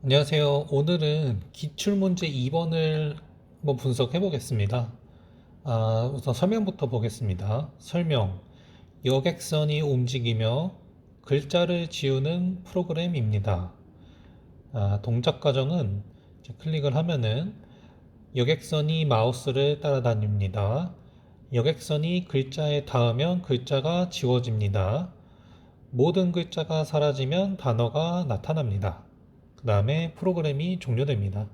안녕하세요. 오늘은 기출문제 2번을 한번 분석해 보겠습니다. 아, 우선 설명부터 보겠습니다. 설명. 여객선이 움직이며 글자를 지우는 프로그램입니다. 아, 동작 과정은 클릭을 하면은 여객선이 마우스를 따라다닙니다. 여객선이 글자에 닿으면 글자가 지워집니다. 모든 글자가 사라지면 단어가 나타납니다. 그 다음에 프로그램이 종료됩니다.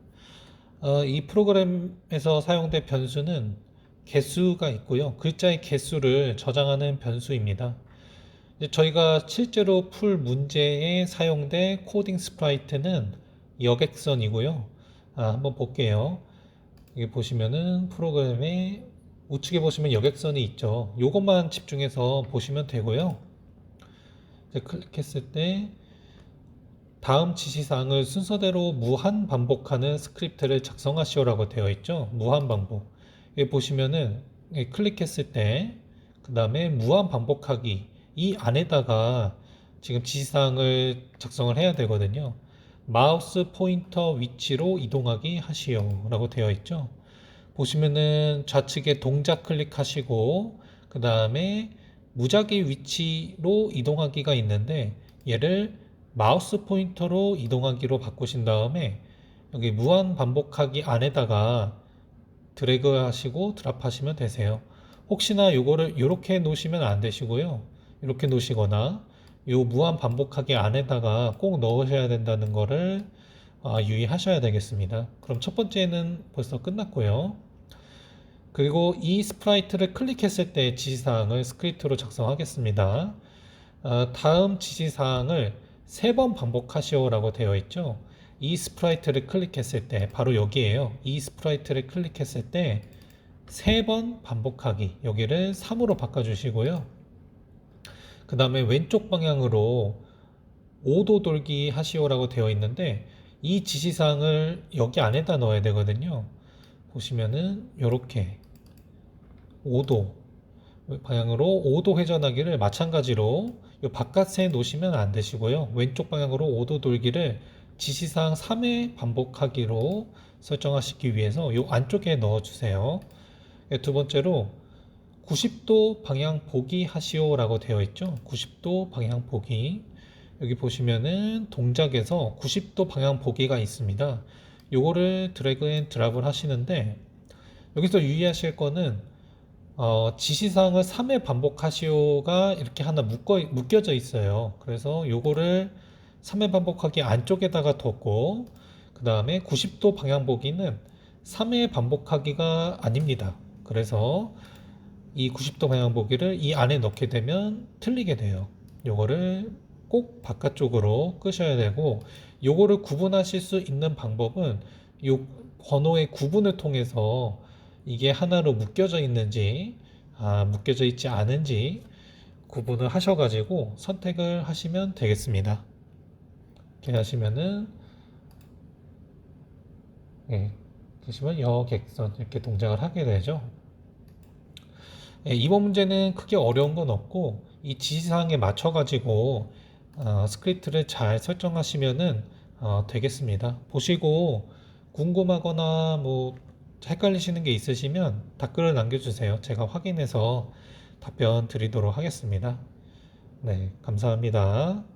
어, 이 프로그램에서 사용된 변수는 개수가 있고요. 글자의 개수를 저장하는 변수입니다. 저희가 실제로 풀 문제에 사용된 코딩 스프라이트는 여객선이고요. 아, 한번 볼게요. 여기 보시면은 프로그램에 우측에 보시면 여객선이 있죠. 요것만 집중해서 보시면 되고요. 클릭했을 때 다음 지시사항을 순서대로 무한 반복하는 스크립트를 작성하시오라고 되어 있죠. 무한 반복. 여기 보시면은 여기 클릭했을 때 그 다음에 무한 반복하기 이 안에다가 지금 지시사항을 작성을 해야 되거든요. 마우스 포인터 위치로 이동하기 하시오 라고 되어 있죠. 보시면은 좌측에 동작 클릭하시고 그 다음에 무작위 위치로 이동하기가 있는데 얘를 마우스 포인터로 이동하기로 바꾸신 다음에 여기 무한 반복하기 안에다가 드래그 하시고 드랍 하시면 되세요. 혹시나 요거를 이렇게 놓으시면 안 되시고요. 이렇게 놓으시거나 요 무한 반복하기 안에다가 꼭 넣으셔야 된다는 거를 아, 유의하셔야 되겠습니다. 그럼 첫 번째는 벌써 끝났고요. 그리고 이 스프라이트를 클릭했을 때 지시사항을 스크립트로 작성하겠습니다. 아, 다음 지시사항을 세 번 반복하시오라고 되어 있죠. 이 스프라이트를 클릭했을 때 바로 여기에요. 이 스프라이트를 클릭했을 때 세 번 반복하기 여기를 3으로 바꿔주시고요. 그 다음에 왼쪽 방향으로 5도 돌기 하시오라고 되어 있는데 이 지시사항을 여기 안에다 넣어야 되거든요. 보시면은 이렇게 5도 방향으로 5도 회전하기를 마찬가지로 이 바깥에 놓으시면 안 되시고요. 왼쪽 방향으로 5도 돌기를 지시사항 3회 반복하기로 설정하시기 위해서 이 안쪽에 넣어주세요. 예, 두 번째로 90도 방향 보기 하시오 라고 되어 있죠. 90도 방향 보기. 여기 보시면은 동작에서 90도 방향 보기가 있습니다. 요거를 드래그 앤 드랍을 하시는데 여기서 유의하실 거는 어, 지시사항을 3회 반복하시오가 이렇게 하나 묶어, 묶여져 있어요. 그래서 요거를 3회 반복하기 안쪽에다가 뒀고 그 다음에 90도 방향 보기는 3회 반복하기가 아닙니다. 그래서 이 90도 방향 보기를 이 안에 넣게 되면 틀리게 돼요. 요거를 꼭 바깥쪽으로 끄셔야 되고 요거를 구분하실 수 있는 방법은 요 번호의 구분을 통해서 이게 하나로 묶여져 있는지 아, 묶여져 있지 않은지 구분을 하셔가지고 선택을 하시면 되겠습니다. 이렇게 하시면은 예, 보시면 여객선 이렇게 동작을 하게 되죠. 예, 이번 문제는 크게 어려운 건 없고 이 지시사항에 맞춰 가지고 어, 스크립트를 잘 설정하시면은 어, 되겠습니다. 보시고 궁금하거나 뭐 헷갈리시는 게 있으시면 댓글을 남겨주세요. 제가 확인해서 답변 드리도록 하겠습니다. 네, 감사합니다.